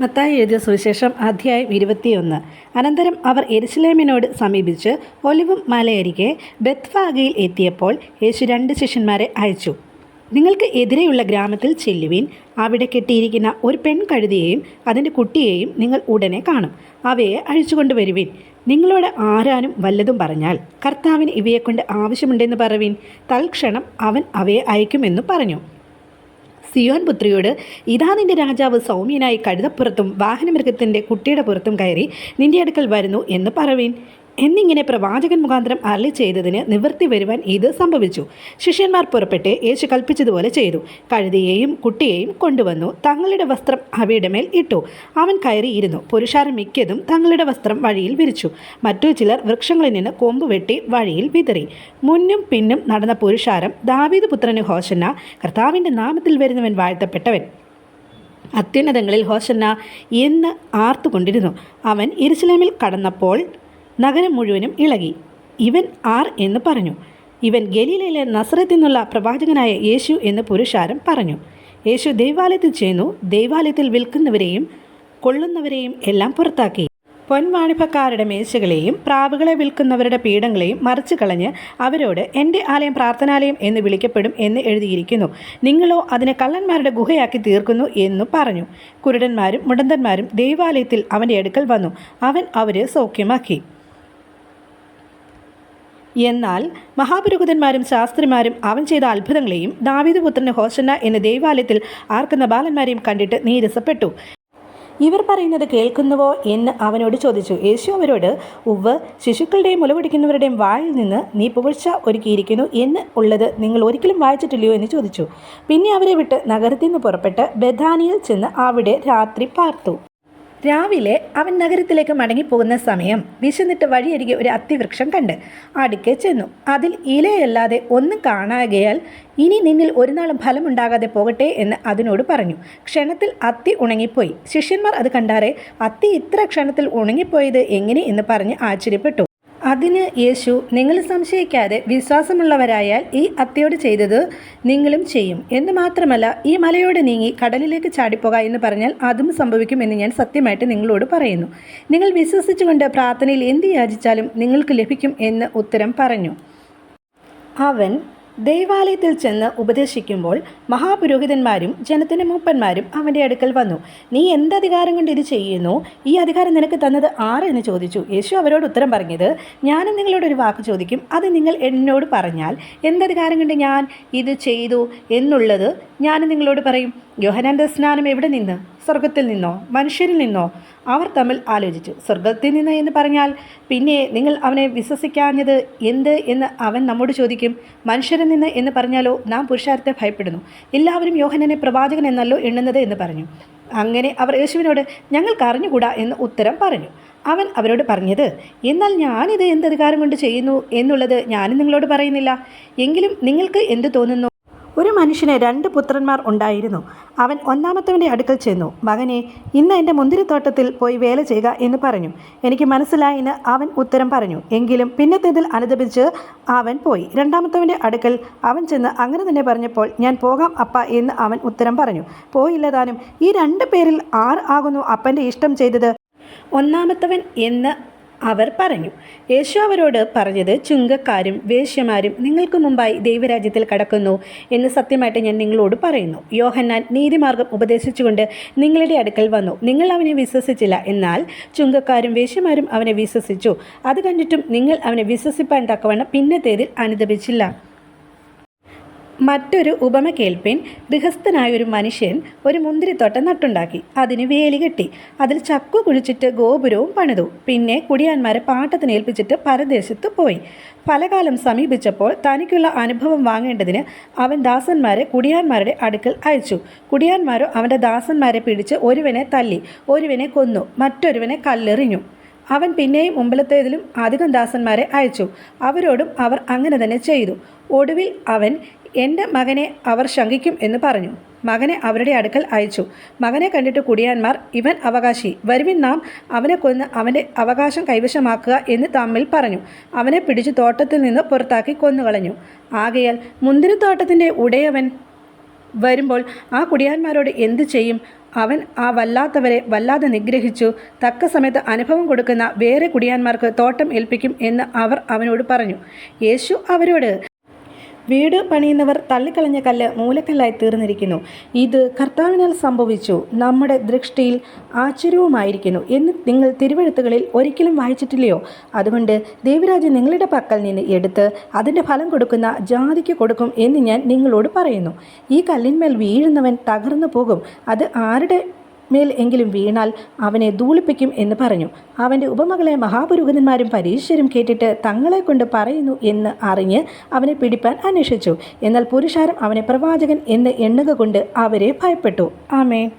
മത്തായി എഴുതിയ സുവിശേഷം അധ്യായം ഇരുപത്തിയൊന്ന്. അനന്തരം അവർ എരുസലേമിനോട് സമീപിച്ച് ഒലിവും മലയരികെ ബത്ഫാഗയിൽ എത്തിയപ്പോൾ യേശു രണ്ട് ശിഷ്യന്മാരെ അയച്ചു. നിങ്ങൾക്ക് എതിരെയുള്ള ഗ്രാമത്തിൽ ചെല്ലുവിൻ. അവിടെ കെട്ടിയിരിക്കുന്ന ഒരു പെൺകഴുതിയെയും അതിന്റെ കുട്ടിയെയും നിങ്ങൾ ഉടനെ കാണും. അവയെ അഴിച്ചുകൊണ്ടുവരുവിൻ. നിങ്ങളോട് ആരാനും വല്ലതും പറഞ്ഞാൽ കർത്താവിന് ഇവയെക്കൊണ്ട് ആവശ്യമുണ്ടെന്ന് പറവിൻ. തൽക്ഷണം അവൻ അവയെ അയക്കുമെന്ന് പറഞ്ഞു. സിയോൻ പുത്രിയോട് ഇതാ നിന്റെ രാജാവ് സൗമ്യനായി കഴുതപ്പുറത്തും വാഹനമൃഗത്തിന്റെ കുട്ടിയുടെ പുറത്തും കയറി നിന്റെ അടുക്കൽ വരുന്നു എന്ന് പറവീൻ. എന്നിങ്ങനെ പ്രവാചകൻ മുഖാന്തരം അരളി ചെയ്തതിന് നിവൃത്തി വരുവാൻ ഇത് സംഭവിച്ചു. ശിഷ്യന്മാർ പുറപ്പെട്ട് യേശു കൽപ്പിച്ചതുപോലെ ചെയ്തു. കഴുതിയെയും കുട്ടിയെയും കൊണ്ടുവന്നു. തങ്ങളുടെ വസ്ത്രം അവയുടെ മേൽ ഇട്ടു. അവൻ കയറിയിരുന്നു. പുരുഷാരം മിക്കതും തങ്ങളുടെ വസ്ത്രം വഴിയിൽ വിരിച്ചു. മറ്റു ചിലർ വൃക്ഷങ്ങളിൽ നിന്ന് കൊമ്പ് വെട്ടി വഴിയിൽ വിതറി. മുന്നും പിന്നും നടന്ന പുരുഷാരം ദാവീദ് പുത്രന് ഹോശന്ന കർത്താവിന്റെ നാമത്തിൽ വരുന്നവൻ വാഴ്ത്തപ്പെട്ടവൻ. അത്യുന്നതങ്ങളിൽ ഹോശന്ന എന്ന് ആർത്തുകൊണ്ടിരുന്നു. അവൻ ഇരുസലേമിൽ കടന്നപ്പോൾ നഗരം മുഴുവനും ഇളകി. ഇവൻ ആർ എന്ന് പറഞ്ഞു. ഇവൻ ഗലീലയിലെ നസ്രത്തിൽ നിന്നുള്ള പ്രവാചകനായ യേശു എന്ന് പുരുഷാരം പറഞ്ഞു. യേശു ദൈവാലയത്തിൽ ചെയ്യുന്നു ദൈവാലയത്തിൽ വിൽക്കുന്നവരെയും കൊള്ളുന്നവരെയും എല്ലാം പുറത്താക്കി. പൊൻവാണിഭക്കാരുടെ മേശകളെയും പ്രാവുകളെ വിൽക്കുന്നവരുടെ പീഠങ്ങളെയും മറിച്ചു കളഞ്ഞ് അവരോട് എന്റെ ആലയം പ്രാർത്ഥനാലയം എന്ന് വിളിക്കപ്പെടും എന്ന് എഴുതിയിരിക്കുന്നു. നിങ്ങളോ അതിനെ കള്ളന്മാരുടെ ഗുഹയാക്കി തീർക്കുന്നു എന്നു പറഞ്ഞു. കുരുടന്മാരും മുടന്തന്മാരും ദൈവാലയത്തിൽ അവന്റെ അടുക്കൽ വന്നു. അവൻ അവരെ സൗഖ്യമാക്കി. എന്നാൽ മഹാപുരോഹിതന്മാരും ശാസ്ത്രിമാരും അവൻ ചെയ്ത അത്ഭുതങ്ങളെയും ദാവീദ് പുത്രന് ഹോസന്ന എന്ന ദൈവാലയത്തിൽ ആർക്കുന്ന ബാലന്മാരെയും കണ്ടിട്ട് നീരസപ്പെട്ടു. ഇവർ പറയുന്നത് കേൾക്കുന്നുവോ എന്ന് അവനോട് ചോദിച്ചു. യേശു അവരോട് ഉവ്വ് ശിശുക്കളുടെയും മുലപിടിക്കുന്നവരുടെയും വായിൽ നിന്ന് നീ പുകഴ്ച ഒരുക്കിയിരിക്കുന്നു എന്ന് ഉള്ളത് നിങ്ങൾ ഒരിക്കലും വായിച്ചിട്ടില്ലയോ എന്ന് ചോദിച്ചു. പിന്നെ അവരെ വിട്ട് നഗരത്തിൽ നിന്ന് പുറപ്പെട്ട് ബഥാനിയിൽ ചെന്ന് അവിടെ രാത്രി പാർത്തു. രാവിലെ അവൻ നഗരത്തിലേക്ക് മടങ്ങിപ്പോകുന്ന സമയം വിശന്നിട്ട് വഴിയരികെ ഒരു അത്തിവൃക്ഷം കണ്ട് അടുക്കെ ചെന്നു. അതിൽ ഇലയല്ലാതെ ഒന്നും കാണാകയാൽ ഇനി നിന്നിൽ ഒരു നാളും ഫലമുണ്ടാകാതെ പോകട്ടെ എന്ന് അതിനോട് പറഞ്ഞു. ക്ഷണത്തിൽ അത്തി ഉണങ്ങിപ്പോയി. ശിഷ്യന്മാർ അത് കണ്ടാറേ അത്തി ഇത്ര ക്ഷണത്തിൽ ഉണങ്ങിപ്പോയത് എങ്ങനെ? എന്ന് പറഞ്ഞ് ആശ്ചര്യപ്പെട്ടു. അതിന് യേശു നിങ്ങൾ സംശയിക്കാതെ വിശ്വാസമുള്ളവരായാൽ ഈ അത്തയോട് ചെയ്തത് നിങ്ങളും ചെയ്യും. എന്ന് മാത്രമല്ല ഈ മലയോട് നീങ്ങി കടലിലേക്ക് ചാടിപ്പോക എന്ന് പറഞ്ഞാൽ അതും സംഭവിക്കും എന്ന് ഞാൻ സത്യമായിട്ട് നിങ്ങളോട് പറയുന്നു. നിങ്ങൾ വിശ്വസിച്ചുകൊണ്ട് പ്രാർത്ഥനയിൽ എന്ത് യാചിച്ചാലും നിങ്ങൾക്ക് ലഭിക്കും എന്ന് ഉത്തരം പറഞ്ഞു. അവൻ ദൈവാലയത്തിൽ ചെന്ന് ഉപദേശിക്കുമ്പോൾ മഹാപുരോഹിതന്മാരും ജനത്തിന്റെ മൂപ്പന്മാരും അവന്റെ അടുക്കൽ വന്നു. നീ എന്ത് അധികാരം കൊണ്ട് ഇത് ചെയ്യുന്നു? ഈ അധികാരം നിനക്ക് തന്നത് ആരെന്ന് ചോദിച്ചു. യേശു അവരോട് ഉത്തരം പറഞ്ഞത് ഞാനും നിങ്ങളോട് ഒരു വാക്ക് ചോദിക്കും. അത് നിങ്ങൾ എന്നോട് പറഞ്ഞാൽ എന്ത് അധികാരം കൊണ്ട് ഞാൻ ഇത് ചെയ്തു എന്നുള്ളത് ഞാനും നിങ്ങളോട് പറയും. യോഹനാന്റെ സ്നാനം എവിടെ നിന്ന്? സ്വർഗത്തിൽ നിന്നോ മനുഷ്യരിൽ നിന്നോ അവർ തമ്മിൽ ആലോചിച്ചു. സ്വർഗത്തിൽ നിന്ന് എന്ന് പറഞ്ഞാൽ പിന്നെ നിങ്ങൾ അവനെ വിശ്വസിക്കാഞ്ഞത് എന്ത് എന്ന് അവൻ നമ്മോട് ചോദിക്കും. മനുഷ്യരിൽ നിന്ന് എന്ന് പറഞ്ഞാലോ നാം പുരുഷാരത്തെ ഭയപ്പെടുന്നു. എല്ലാവരും യോഹനനെ പ്രവാചകൻ എന്നല്ലോ എണ്ണുന്നത് എന്ന് പറഞ്ഞു. അങ്ങനെ അവർ യേശുവിനോട് ഞങ്ങൾക്ക് അറിഞ്ഞുകൂടാ എന്ന് ഉത്തരം പറഞ്ഞു. അവൻ അവരോട് പറഞ്ഞത് എന്നാൽ ഞാനിത് എന്തധികാരം കൊണ്ട് ചെയ്യുന്നു? എന്നുള്ളത് ഞാനും നിങ്ങളോട് പറയുന്നില്ല. എങ്കിലും നിങ്ങൾക്ക് എന്ത് തോന്നുന്നു? ഒരു മനുഷ്യന് രണ്ട് പുത്രന്മാർ ഉണ്ടായിരുന്നു. അവൻ ഒന്നാമത്തവന്റെ അടുക്കൽ ചെന്നു. മകനെ ഇന്ന് എന്റെ മുന്തിരിത്തോട്ടത്തിൽ പോയി വേല ചെയ്യുക എന്ന് പറഞ്ഞു. എനിക്ക് മനസ്സിലായെന്ന് അവൻ ഉത്തരം പറഞ്ഞു. എങ്കിലും പിന്നത്തേതിൽ അനുദപിച്ച് അവൻ പോയി. രണ്ടാമത്തവന്റെ അടുക്കൽ അവൻ ചെന്ന് അങ്ങനെ തന്നെ പറഞ്ഞപ്പോൾ ഞാൻ പോകാം അപ്പ എന്ന് അവൻ ഉത്തരം പറഞ്ഞു. പോയില്ലതാനും ഈ രണ്ട് പേരിൽ ആർ ആകുന്നു അപ്പന്റെ ഇഷ്ടം ചെയ്തത്? ഒന്നാമത്തവൻ എന്ന് അവർ പറഞ്ഞു യേശു അവരോട് പറഞ്ഞത് ചുങ്കക്കാരും വേശ്യമാരും നിങ്ങൾക്ക് മുമ്പായി ദൈവരാജ്യത്തിൽ കടക്കുന്നു എന്ന് സത്യമായിട്ട് ഞാൻ നിങ്ങളോട് പറയുന്നു. യോഹന്നാൻ നീതിമാർഗം ഉപദേശിച്ചുകൊണ്ട് നിങ്ങളുടെ അടുക്കൽ വന്നു. നിങ്ങൾ അവനെ വിശ്വസിച്ചില്ല. എന്നാൽ ചുങ്കക്കാരും വേശ്യമാരും അവനെ വിശ്വസിച്ചു. അത് കണ്ടിട്ടും നിങ്ങൾ അവനെ വിശ്വസിപ്പാൻ തക്കവണ്ണം പിന്നത്തേതിൽ അനുദപിച്ചില്ല. മറ്റൊരു ഉപമ കേൾപ്പിൻ ഗൃഹസ്ഥനായ ഒരു മനുഷ്യൻ ഒരു മുന്തിരിത്തോട്ടം നട്ടുണ്ടാക്കി. അതിന് വേലി കെട്ടി. അതിൽ ചക്കു കുഴിച്ചിട്ട് ഗോപുരവും പണിതു. പിന്നെ കുടിയാന്മാരെ പാട്ടത്തിന് ഏൽപ്പിച്ചിട്ട് പരദേശത്ത് പോയി. പലകാലം സമീപിച്ചപ്പോൾ തനിക്കുള്ള അനുഭവം വാങ്ങേണ്ടതിന് അവൻ ദാസന്മാരെ കുടിയാന്മാരുടെ അടുക്കൽ അയച്ചു. കുടിയാന്മാരോ അവന്റെ ദാസന്മാരെ പിടിച്ച് ഒരുവനെ തല്ലി ഒരുവനെ കൊന്നു മറ്റൊരുവനെ കല്ലെറിഞ്ഞു. അവൻ പിന്നെയും മുമ്പിലത്തേതിലും അധികം ദാസന്മാരെ അയച്ചു. അവരോടും അവർ അങ്ങനെ തന്നെ ചെയ്തു. ഒടുവിൽ അവൻ എന്റെ മകനെ അവർ ശങ്കിക്കും എന്ന് പറഞ്ഞു. മകനെ അവരുടെ അടുക്കൽ അയച്ചു. മകനെ കണ്ടിട്ട് കുടിയാന്മാർ ഇവൻ അവകാശി. വരുവിൻ നാം അവനെ കൊന്ന് അവന്റെ അവകാശം കൈവശമാക്കുക എന്ന് തമ്മിൽ പറഞ്ഞു. അവനെ പിടിച്ചു തോട്ടത്തിൽ നിന്ന് പുറത്താക്കി കൊന്നുകളഞ്ഞു. ആകയാൽ മുന്തിരിത്തോട്ടത്തിന്റെ ഉടയവൻ വരുമ്പോൾ ആ കുടിയാന്മാരോട് എന്തു ചെയ്യും? അവൻ ആ വല്ലാത്തവരെ വല്ലാതെ നിഗ്രഹിച്ചു. തക്ക സമയത്ത് അനുഭവം കൊടുക്കുന്ന വേറെ കുടിയാന്മാർക്ക് തോട്ടം ഏൽപ്പിക്കും എന്ന് അവർ അവനോട് പറഞ്ഞു. യേശു അവരോട് വീട് പണിയുന്നവർ തള്ളിക്കളഞ്ഞ കല്ല് മൂലക്കല്ലായി തീർന്നിരിക്കുന്നു. ഇത് കർത്താവിനാൽ സംഭവിച്ചു. നമ്മുടെ ദൃഷ്ടിയിൽ ആശ്ചര്യവുമായിരിക്കുന്നു എന്ന് നിങ്ങൾ തിരുവഴുത്തുകളിൽ ഒരിക്കലും വായിച്ചിട്ടില്ലയോ? അതുകൊണ്ട് ദേവരാജൻ നിങ്ങളുടെ പക്കൽ നിന്ന് എടുത്ത് അതിന്റെ ഫലം കൊടുക്കുന്ന ജാതിക്ക് കൊടുക്കും എന്ന് ഞാൻ നിങ്ങളോട് പറയുന്നു. ഈ കല്ലിന്മേൽ വീഴുന്നവൻ തകർന്നു പോകും. അത് ആരുടെ മേൽ എങ്കിലും വീണാൽ അവനെ ധൂളിപ്പിക്കും എന്ന് പറഞ്ഞു. അവന്റെ ഉപമകളെ മഹാപുരോഹിതന്മാരും പരീക്ഷരും കേട്ടിട്ട് തങ്ങളെ കൊണ്ട് പറയുന്നു എന്ന് അറിഞ്ഞ് അവനെ പിടിപ്പാൻ അന്വേഷിച്ചു. എന്നാൽ പുരുഷാരം അവനെ പ്രവാചകൻ എന്ന് എണ്ണുക കൊണ്ട് അവരെ ഭയപ്പെട്ടു. ആമേ